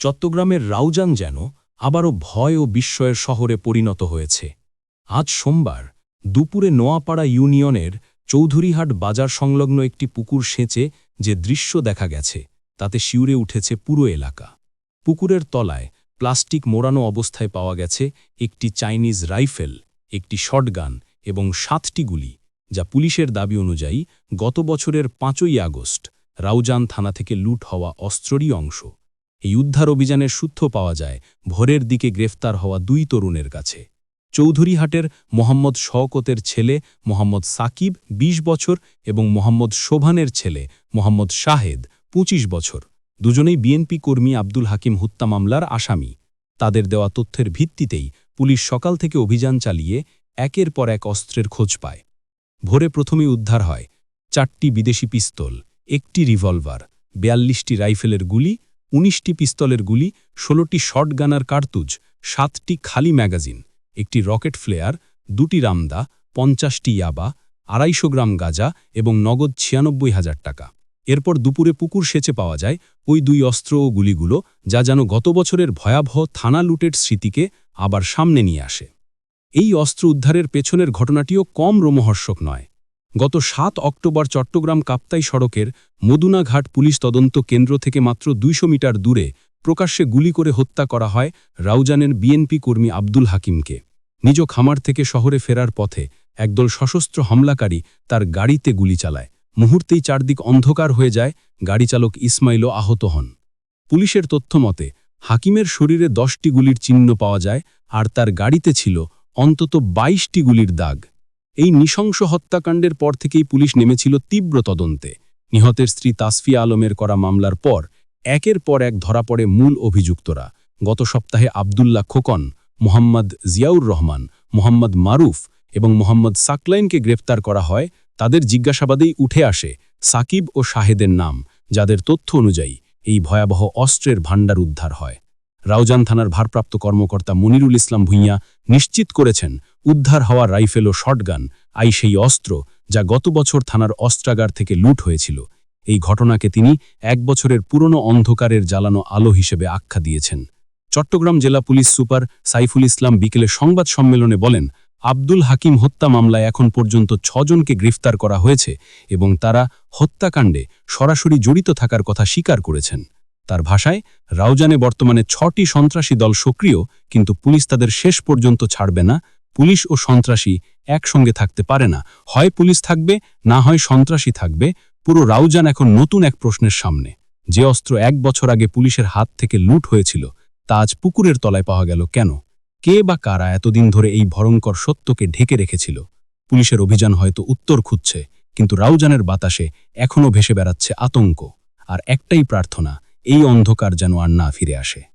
চট্টগ্রামের রাউজান যেন আবারও ভয় ও বিস্ময়ের শহরে পরিণত হয়েছে। আজ সোমবার দুপুরে নোয়াপাড়া ইউনিয়নের চৌধুরীহাট বাজার সংলগ্ন একটি পুকুর সেঁচে যে দৃশ্য দেখা গেছে, তাতে শিউরে উঠেছে পুরো এলাকা। পুকুরের তলায় প্লাস্টিক মোড়ানো অবস্থায় পাওয়া গেছে একটি চাইনিজ রাইফেল, একটি শটগান এবং সাতটি গুলি, যা পুলিশের দাবি অনুযায়ী গত বছরের পাঁচই আগস্ট রাউজান থানা থেকে লুট হওয়া অস্ত্ররই অংশ। এই উদ্ধার অভিযানের সূত্র পাওয়া যায়, ভোরের দিকে গ্রেফতার হওয়া দুই তরুণের কাছে। চৌধুরীহাটের মোহাম্মদ শওকতের ছেলে মোহাম্মদ সাকিব ২০ বছর এবং মোহাম্মদ শোভানের ছেলে মোহাম্মদ শাহেদ ২৫ বছর। দুজনেই বিএনপি কর্মী আব্দুল হাকিম হত্যা মামলার আসামি। তাদের দেওয়া তথ্যের ভিত্তিতেই পুলিশ সকাল থেকে অভিযান চালিয়ে একের পর এক অস্ত্রের খোঁজ পায়। ভোরে প্রথমেই উদ্ধার হয় চারটি বিদেশি পিস্তল, একটি রিভলভার, বিয়াল্লিশটি রাইফেলের গুলি উনিশটি পিস্তলের গুলি, ষোলোটি শটগানার কার্তুজ, সাতটি খালি ম্যাগাজিন, একটি রকেট ফ্লেয়ার, দুটি রামদা, পঞ্চাশটি ইয়াবা, আড়াইশো গ্রাম গাজা এবং নগদ ছিয়ানব্বই হাজার টাকা। এরপর দুপুরে পুকুর সেচে পাওয়া যায় ওই দুই অস্ত্র ও গুলিগুলো, যা যেন গত বছরের ভয়াবহ থানা লুটের স্মৃতিকে আবার সামনে নিয়ে আসে। এই অস্ত্র উদ্ধারের পেছনের ঘটনাটিও কম রোমহর্ষক নয়। গত সাত অক্টোবর চট্টগ্রাম কাপ্তাই সড়কের মদুনাঘাট পুলিশ তদন্ত কেন্দ্র থেকে মাত্র দুইশো মিটার দূরে প্রকাশ্যে গুলি করে হত্যা করা হয় রাউজানের বিএনপি কর্মী আব্দুল হাকিমকে। নিজ খামার থেকে শহরে ফেরার পথে একদল সশস্ত্র হামলাকারী তার গাড়িতে গুলি চালায়। মুহূর্তেই চারদিক অন্ধকার হয়ে যায় গাড়িচালক ইসমাইলও আহত হন। পুলিশের তথ্য মতে, হাকিমের শরীরে দশটি গুলির চিহ্ন পাওয়া যায় আর তার গাড়িতে ছিল অন্তত বাইশটি গুলির দাগ। এই নৃশংস হত্যাকাণ্ডের পর থেকেই পুলিশ নেমেছিল তীব্র তদন্তে। নিহতের স্ত্রী তাসফিয়া আলমের করা মামলার পর একের পর এক ধরা পড়ে মূল অভিযুক্তরা। গত সপ্তাহে আবদুল্লাহ খোকন, মোহাম্মদ জিয়াউর রহমান, মোহাম্মদ মারুফ এবং মোহাম্মদ সাকলাইনকে গ্রেফতার করা হয়, তাদের জিজ্ঞাসাবাদেই উঠে আসে সাকিব ও শাহেদের নাম, যাদের তথ্য অনুযায়ী এই ভয়াবহ অস্ত্রের ভাণ্ডার উদ্ধার হয়। রাউজান থানার ভারপ্রাপ্ত কর্মকর্তা মনিরুল ইসলাম ভুঁইয়া নিশ্চিত করেছেন উদ্ধার হওয়া রাইফেল ও শটগান, আই সেই অস্ত্র, যা গত বছর থানার অস্ত্রাগার থেকে লুট হয়েছিল। এই ঘটনাকে তিনি এক বছরের পুরনো অন্ধকারের জ্বালানো আলো হিসেবে আখ্যা দিয়েছেন। চট্টগ্রাম জেলা পুলিশ সুপার সাইফুল ইসলাম বিকেলে সংবাদ সম্মেলনে বলেন, আব্দুল হাকিম হত্যা মামলায় এখন পর্যন্ত ছজনকে গ্রেফতার করা হয়েছে এবং তারা হত্যাকাণ্ডে সরাসরি জড়িত থাকার কথা স্বীকার করেছেন। তার ভাষায়, রাউজানে বর্তমানে ছটি সন্ত্রাসী দল সক্রিয়, কিন্তু পুলিশ তাদের শেষ পর্যন্ত ছাড়বে না। পুলিশ ও সন্ত্রাসী একসঙ্গে থাকতে পারে না। হয় পুলিশ থাকবে, না হয় সন্ত্রাসী থাকবে। পুরো রাউজান এখন নতুন এক প্রশ্নের সামনে। যে অস্ত্র এক বছর আগে পুলিশের হাত থেকে লুট হয়েছিল, তা আজ পুকুরের তলায় পাওয়া গেল কেন? কে বা কারা এতদিন ধরে এই ভয়ঙ্কর সত্যকে ঢেকে রেখেছিল? পুলিশের অভিযান হয়তো উত্তর খুঁজছে, কিন্তু রাউজানের বাতাসে এখনও ভেসে বেড়াচ্ছে আতঙ্ক। আর একটাই প্রার্থনা এই অন্ধকার যেন আর না ফিরে আসে।